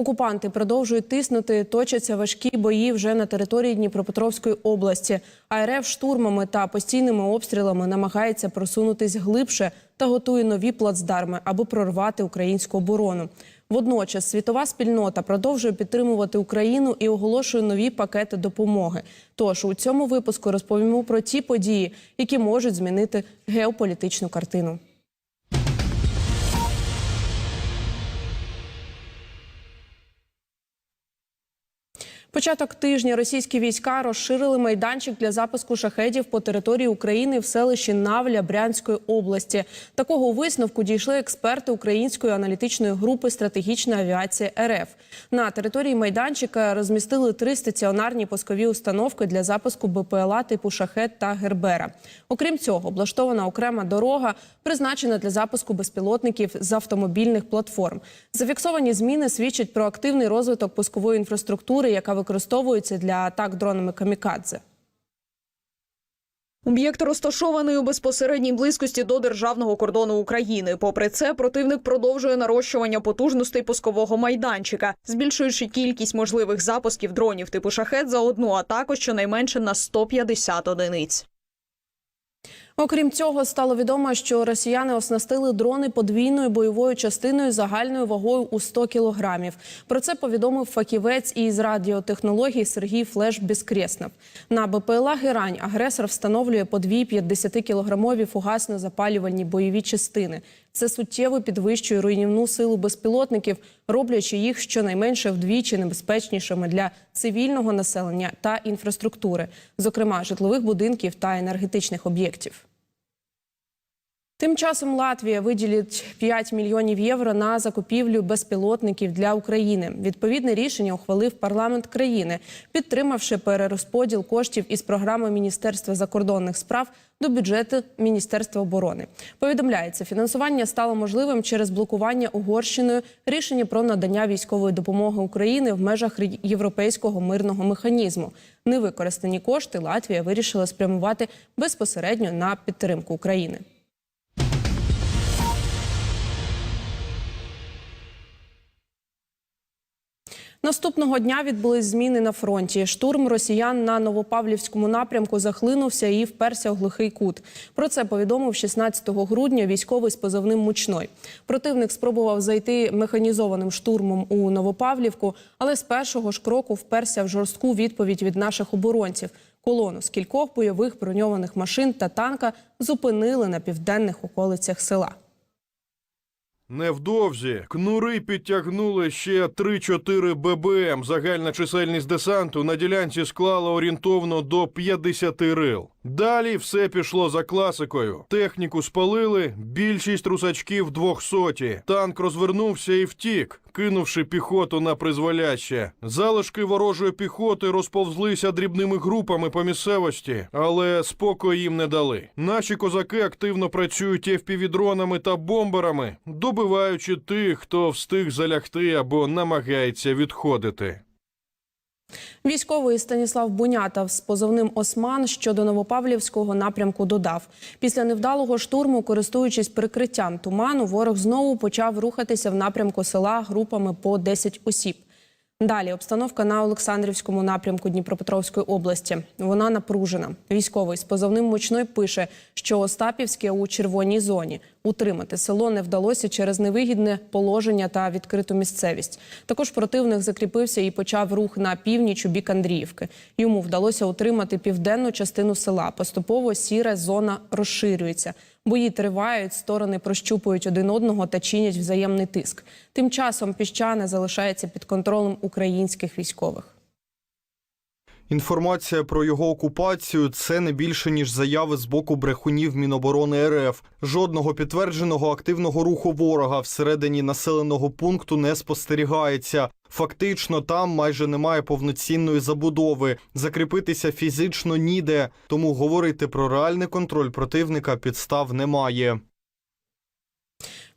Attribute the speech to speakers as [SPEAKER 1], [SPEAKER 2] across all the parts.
[SPEAKER 1] Окупанти продовжують тиснути, точаться важкі бої вже на території Дніпропетровської області. А РФ штурмами та постійними обстрілами намагається просунутись глибше та готує нові плацдарми, аби прорвати українську оборону. Водночас світова спільнота продовжує підтримувати Україну і оголошує нові пакети допомоги. Тож у цьому випуску розповімо про ті події, які можуть змінити геополітичну картину. Початок тижня російські війська розширили майданчик для запуску шахедів по території України в селищі Навля Брянської області. Такого висновку дійшли експерти української аналітичної групи стратегічна авіація РФ. На території майданчика розмістили три стаціонарні пускові установки для запуску БПЛА типу шахет та Гербера. Окрім цього, облаштована окрема дорога, призначена для запуску безпілотників з автомобільних платформ. Зафіксовані зміни свідчать про активний розвиток пускової інфраструктури, яка використовується для атак дронами камікадзе.
[SPEAKER 2] Об'єкт розташований у безпосередній близькості до державного кордону України. Попри це, противник продовжує нарощування потужностей пускового майданчика, збільшуючи кількість можливих запусків дронів типу шахет за одну атаку щонайменше на 150 одиниць.
[SPEAKER 1] Окрім цього, стало відомо, що росіяни оснастили дрони подвійною бойовою частиною загальною вагою у 100 кілограмів. Про це повідомив фахівець із радіотехнологій Сергій Флеш Безкреснов. На БПЛА «Герань» агресор встановлює по дві 50-кілограмові фугасно-запалювальні бойові частини. Це суттєво підвищує руйнівну силу безпілотників, роблячи їх щонайменше вдвічі небезпечнішими для цивільного населення та інфраструктури, зокрема житлових будинків та енергетичних об'єктів. Тим часом Латвія виділить 5 мільйонів євро на закупівлю безпілотників для України. Відповідне рішення ухвалив парламент країни, підтримавши перерозподіл коштів із програми Міністерства закордонних справ до бюджету Міністерства оборони. Повідомляється, фінансування стало можливим через блокування Угорщиною рішення про надання військової допомоги України в межах європейського мирного механізму. Невикористані кошти Латвія вирішила спрямувати безпосередньо на підтримку України. Наступного дня відбулись зміни на фронті. Штурм росіян на Новопавлівському напрямку захлинувся і вперся у глухий кут. Про це повідомив 16 грудня військовий з позивним Мучной. Противник спробував зайти механізованим штурмом у Новопавлівку, але з першого ж кроку вперся в жорстку відповідь від наших оборонців. Колону з кількох бойових броньованих машин та танка зупинили на південних околицях села.
[SPEAKER 3] Невдовзі кнури підтягнули ще 3-4 ББМ. Загальна чисельність десанту на ділянці склала орієнтовно до 50 рил. Далі все пішло за класикою. Техніку спалили, більшість русачків двохсоті. Танк розвернувся і втік, кинувши піхоту на призволяще. Залишки ворожої піхоти розповзлися дрібними групами по місцевості, але спокою їм не дали. Наші козаки активно працюють FPV-дронами та бомберами, добиваючи тих, хто встиг залягти або намагається відходити.
[SPEAKER 1] Військовий Станіслав Бунятов з позовним Осман щодо Новопавлівського напрямку додав: після невдалого штурму, користуючись прикриттям туману, ворог знову почав рухатися в напрямку села групами по 10 осіб. Далі обстановка на Олександрівському напрямку Дніпропетровської області. Вона напружена. Військовий з позовним мочной пише, що Остапівське у червоній зоні. Утримати село не вдалося через невигідне положення та відкриту місцевість. Також противник закріпився і почав рух на північ у бік Андріївки. Йому вдалося утримати південну частину села. Поступово сіра зона розширюється. Бої тривають, сторони прощупують один одного та чинять взаємний тиск. Тим часом піщане залишається під контролем українських військових.
[SPEAKER 4] Інформація про його окупацію це не більше ніж заяви з боку брехунів Міноборони РФ. Жодного підтвердженого активного руху ворога всередині населеного пункту не спостерігається. Фактично, там майже немає повноцінної забудови. Закріпитися фізично ніде, тому говорити про реальний контроль противника підстав немає.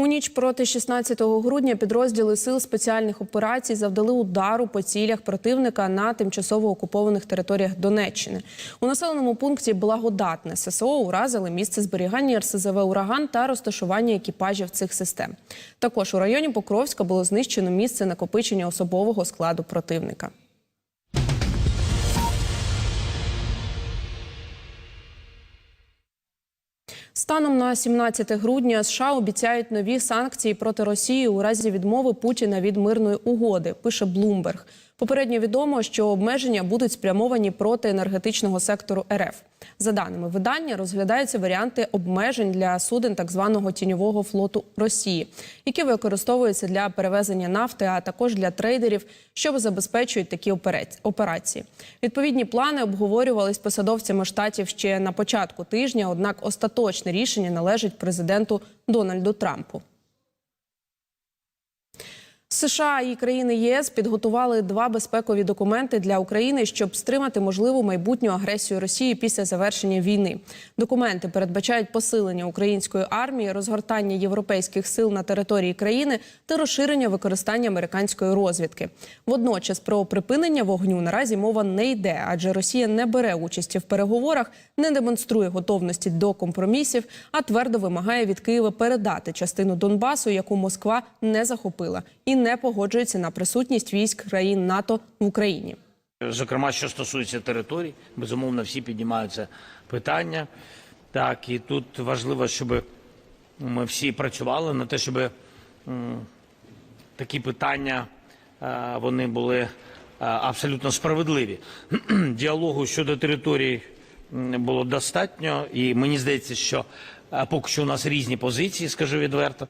[SPEAKER 1] У ніч проти 16 грудня підрозділи сил спеціальних операцій завдали удару по цілях противника на тимчасово окупованих територіях Донеччини. У населеному пункті Благодатне ССО уразили місце зберігання РСЗВ ураган та розташування екіпажів цих систем. Також у районі Покровська було знищено місце накопичення особового складу противника. Станом на 17 грудня США обіцяють нові санкції проти Росії у разі відмови Путіна від мирної угоди. Пише Блумберг. Попередньо відомо, що обмеження будуть спрямовані проти енергетичного сектору РФ. За даними видання, розглядаються варіанти обмежень для суден так званого тіньового флоту Росії, які використовуються для перевезення нафти, а також для трейдерів, що забезпечують такі операції. Відповідні плани обговорювались посадовцями штатів ще на початку тижня. Однак остаточне рішення належить президенту Дональду Трампу. США і країни ЄС підготували два безпекові документи для України, щоб стримати можливу майбутню агресію Росії після завершення війни. Документи передбачають посилення української армії, розгортання європейських сил на території країни та розширення використання американської розвідки. Водночас про припинення вогню наразі мова не йде, адже Росія не бере участі в переговорах, не демонструє готовності до компромісів, а твердо вимагає від Києва передати частину Донбасу, яку Москва не захопила, і не погоджується на присутність військ країн НАТО в Україні.
[SPEAKER 5] Зокрема, що стосується територій, безумовно, всі піднімаються питання. Так, і тут важливо, щоб ми всі працювали на те, щоб такі питання е, вони були е, абсолютно справедливі. Діалогу щодо територій було достатньо, і мені здається, що е, поки що у нас різні позиції, скажу відверто.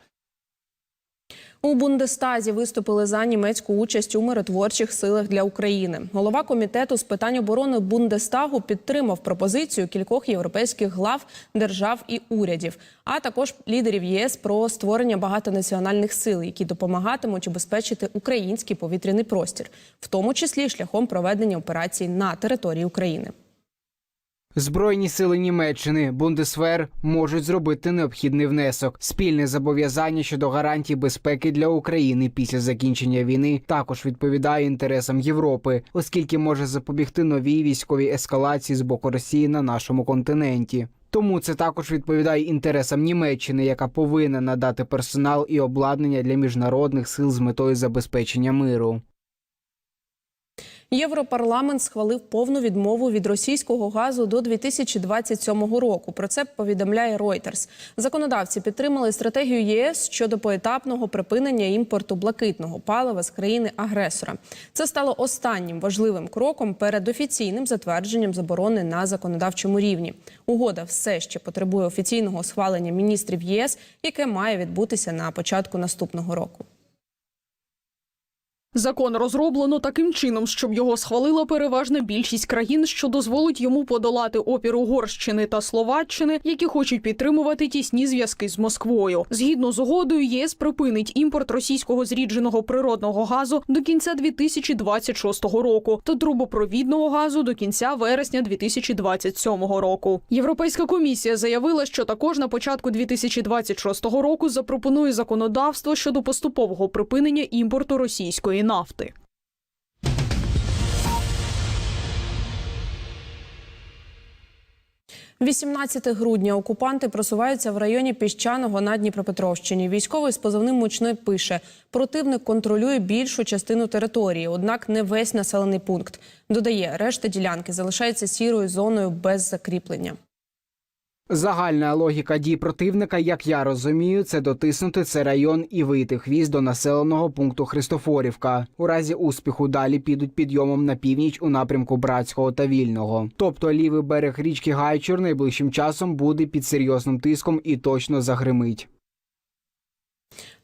[SPEAKER 1] У Бундестазі виступили за німецьку участь у миротворчих силах для України. Голова комітету з питань оборони Бундестагу підтримав пропозицію кількох європейських глав держав і урядів, а також лідерів ЄС про створення багатонаціональних сил, які допомагатимуть убезпечити український повітряний простір, в тому числі шляхом проведення операцій на території України.
[SPEAKER 6] Збройні сили Німеччини Бундесвер можуть зробити необхідний внесок. Спільне зобов'язання щодо гарантій безпеки для України після закінчення війни також відповідає інтересам Європи, оскільки може запобігти новій військовій ескалації з боку Росії на нашому континенті. Тому це також відповідає інтересам Німеччини, яка повинна надати персонал і обладнання для міжнародних сил з метою забезпечення миру.
[SPEAKER 1] Європарламент схвалив повну відмову від російського газу до 2027 року. Про це повідомляє Reuters. Законодавці підтримали стратегію ЄС щодо поетапного припинення імпорту блакитного палива з країни-агресора. Це стало останнім важливим кроком перед офіційним затвердженням заборони на законодавчому рівні. Угода все ще потребує офіційного схвалення міністрів ЄС, яке має відбутися на початку наступного року.
[SPEAKER 2] Закон розроблено таким чином, щоб його схвалила переважна більшість країн, що дозволить йому подолати опір Угорщини та Словаччини, які хочуть підтримувати тісні зв'язки з Москвою. Згідно з угодою, єС припинить імпорт російського зрідженого природного газу до кінця 2026 року та трубопровідного газу до кінця вересня 2027 року. Європейська комісія заявила, що також на початку 2026 року запропонує законодавство щодо поступового припинення імпорту російської нафти.
[SPEAKER 1] – 18 грудня окупанти просуваються в районі піщаного на Дніпропетровщині. Військовий з позивним мучной пише: противник контролює більшу частину території, однак не весь населений пункт. Додає, решта ділянки залишається сірою зоною без закріплення.
[SPEAKER 6] Загальна логіка дій противника, як я розумію, це дотиснути цей район і вийти хвіст до населеного пункту Христофорівка. У разі успіху далі підуть підйомом на північ у напрямку Братського та Вільного. Тобто лівий берег річки Гайчур найближчим часом буде під серйозним тиском і точно загримить.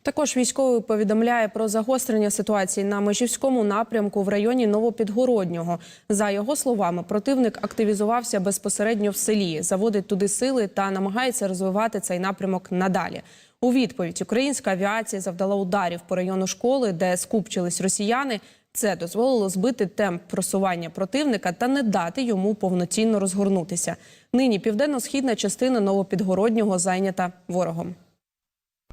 [SPEAKER 1] Також військовий повідомляє про загострення ситуації на Межівському напрямку в районі Новопідгороднього. За його словами, противник активізувався безпосередньо в селі, заводить туди сили та намагається розвивати цей напрямок надалі. У відповідь українська авіація завдала ударів по району школи, де скупчились росіяни. Це дозволило збити темп просування противника та не дати йому повноцінно розгорнутися. Нині південно-східна частина Новопідгороднього зайнята ворогом.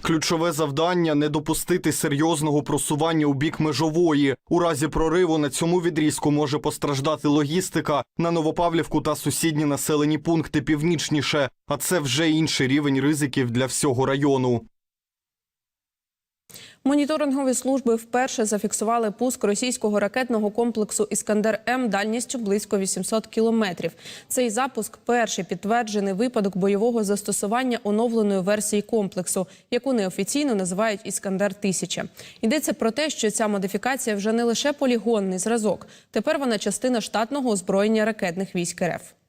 [SPEAKER 4] Ключове завдання не допустити серйозного просування у бік межової. У разі прориву на цьому відрізку може постраждати логістика на Новопавлівку та сусідні населені пункти північніше, а це вже інший рівень ризиків для всього району.
[SPEAKER 1] Моніторингові служби вперше зафіксували пуск російського ракетного комплексу Іскандер М дальністю близько 800 кілометрів. Цей запуск перший підтверджений випадок бойового застосування оновленої версії комплексу, яку неофіційно називають Іскандер 1000 Йдеться про те, що ця модифікація вже не лише полігонний зразок. Тепер вона частина штатного озброєння ракетних військ РФ.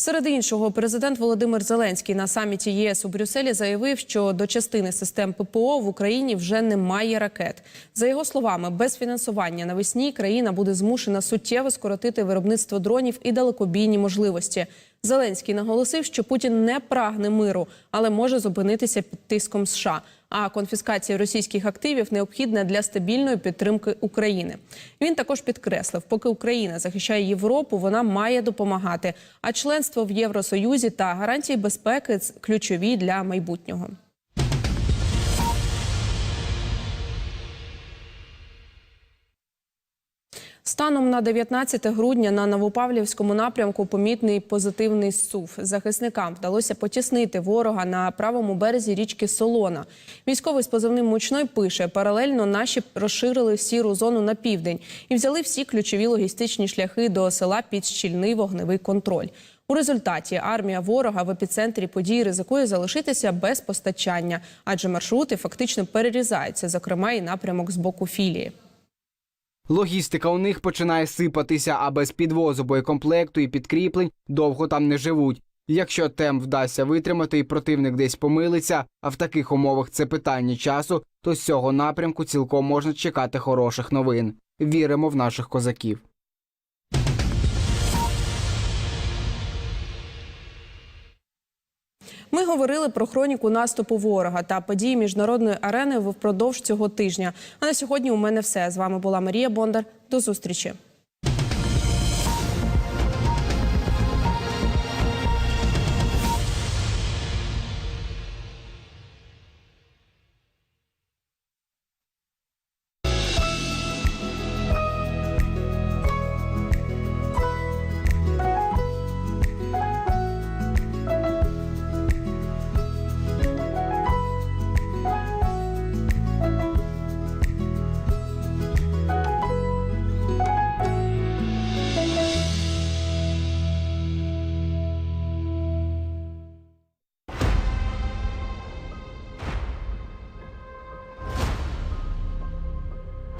[SPEAKER 1] Серед іншого, президент Володимир Зеленський на саміті ЄС у Брюсселі заявив, що до частини систем ППО в Україні вже немає ракет. За його словами, без фінансування навесні країна буде змушена суттєво скоротити виробництво дронів і далекобійні можливості. Зеленський наголосив, що Путін не прагне миру, але може зупинитися під тиском США. А конфіскація російських активів необхідна для стабільної підтримки України. Він також підкреслив, поки Україна захищає Європу, вона має допомагати. А членство в Євросоюзі та гарантії безпеки ключові для майбутнього. Станом на 19 грудня на Новопавлівському напрямку помітний позитивний зсув. Захисникам вдалося потіснити ворога на правому березі річки Солона. Військовий з позивним мучной пише: паралельно наші розширили сіру зону на південь і взяли всі ключові логістичні шляхи до села під щільний вогневий контроль. У результаті армія ворога в епіцентрі подій ризикує залишитися без постачання, адже маршрути фактично перерізаються, зокрема і напрямок з боку філії.
[SPEAKER 6] Логістика у них починає сипатися, а без підвозу боєкомплекту і підкріплень довго там не живуть. Якщо тем вдасться витримати і противник десь помилиться, а в таких умовах це питання часу, то з цього напрямку цілком можна чекати хороших новин. Віримо в наших козаків.
[SPEAKER 1] Ми говорили про хроніку наступу ворога та події міжнародної арени впродовж цього тижня. А на сьогодні у мене все. З вами була Марія Бондар. До зустрічі.